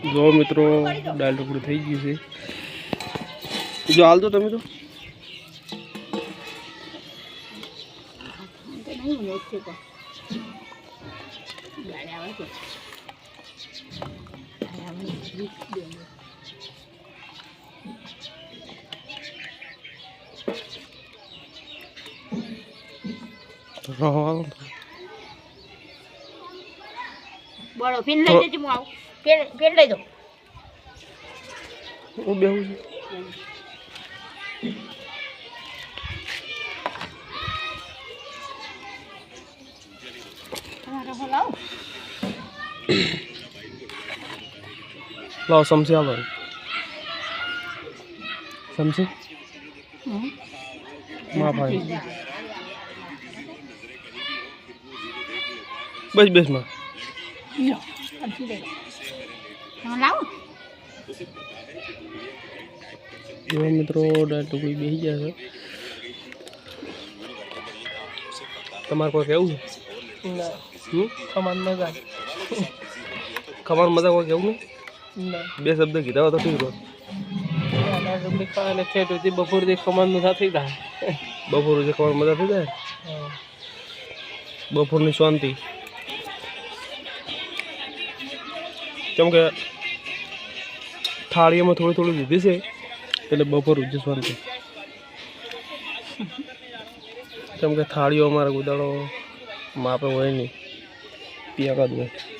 જો મિત્રો દાળ ઢોકળી થઈ ગયું છે. જો હાલ દો તમે તો. બોલો ફેન લઈ જજો હું આવું. ફેન પેન લઈ દો. હું બેહું છું. લાવ. સમસી આવો સમસી? મા ભાઈ. બસ બસમાં. લાવો. જો મિત્રો ટુકડી બેસી ગયા છે. તમારે કોઈ કેવું છે? હમ? ખમાન મજા ખબર મજા કોઈ કેવું નહીં? બે શબ્દ કીધા હોય તો ઠીક રહો. બપોર હતી બપોરથી નથી થાય. બપોર જે ખબર મજા થઈ જાય? બપોરની શાંતિ. કેમ કે થાળીઓમાં થોડી થોડી લીધી છે, એટલે બપોર ઉજસવાનું છે. કેમ કે થાળીઓ અમારે ગુદાડો માપે હોય નહીં, પિયા હોય